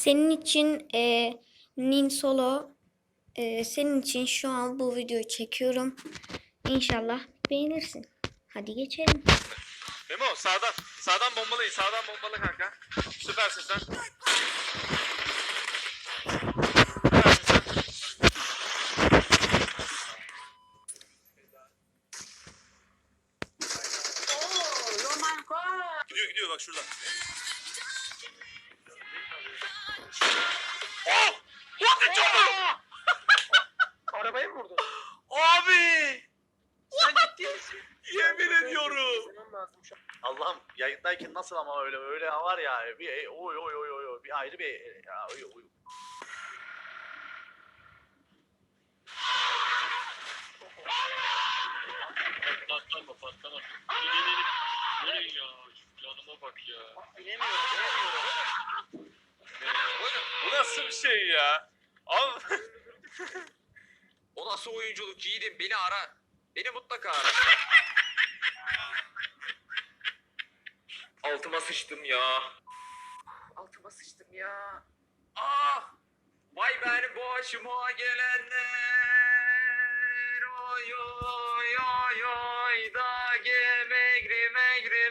Senin için e, Nin Solo e, senin için şu an bu videoyu çekiyorum. İnşallah beğenirsin. Hadi geçelim. Memo sağdan. Sağdan bombalıyız. Sağdan bombalı kanka. Süpersin sen. Gidiyor gidiyor bak şurada. Oh! Hadi canım! Arabaya mı vurdun? Abi! Sen ciddi misin? Yemin ediyorum. Demem lazım şu an. Allah'ım yayındayken nasıl ama öyle öyle var ya bir e, oy oy oy oy oy, bir ayrı bir e, ya, oy, oy. Patlama patlama. İnelim. Bu ne ya? Canıma bak ya. Bak, Bilemiyorum, bilemiyorum. Nasıl bir şey ya? Abi O nasıl oyunculuk yiğidim beni ara. Beni mutlaka ara. Altıma sıçtım ya. Altıma sıçtım ya. Ah! Vay benim başıma gelenler. Oy oy oy oy da gemegri megri